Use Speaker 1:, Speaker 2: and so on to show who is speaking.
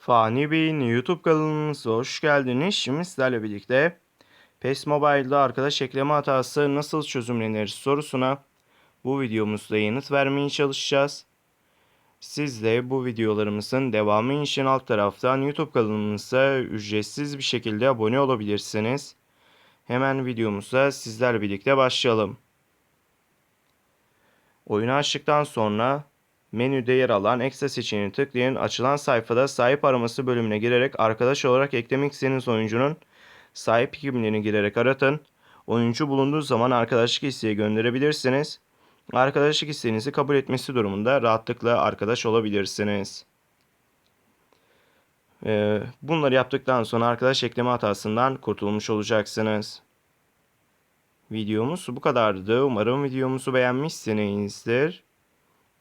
Speaker 1: Fani Bey'in YouTube kanalımıza hoş geldiniz. Şimdi sizlerle birlikte PES Mobile'da arkadaş ekleme hatası nasıl çözümlenir sorusuna bu videomuzda yanıt vermeye çalışacağız. Siz de bu videolarımızın devamı için alt taraftan YouTube kanalımıza ücretsiz bir şekilde abone olabilirsiniz. Hemen videomuza sizlerle birlikte başlayalım. Oyunu açtıktan sonra menüde yer alan ekstra seçeneğini tıklayın. Açılan sayfada sahip araması bölümüne girerek arkadaş olarak eklemek istediğiniz oyuncunun sahip kimliğini girerek aratın. Oyuncu bulunduğu zaman arkadaşlık isteği gönderebilirsiniz. Arkadaşlık isteğinizi kabul etmesi durumunda rahatlıkla arkadaş olabilirsiniz. Ee, bunları yaptıktan sonra arkadaş ekleme hatasından kurtulmuş olacaksınız. Videomuz bu kadardı. Umarım videomuzu beğenmişsinizdir.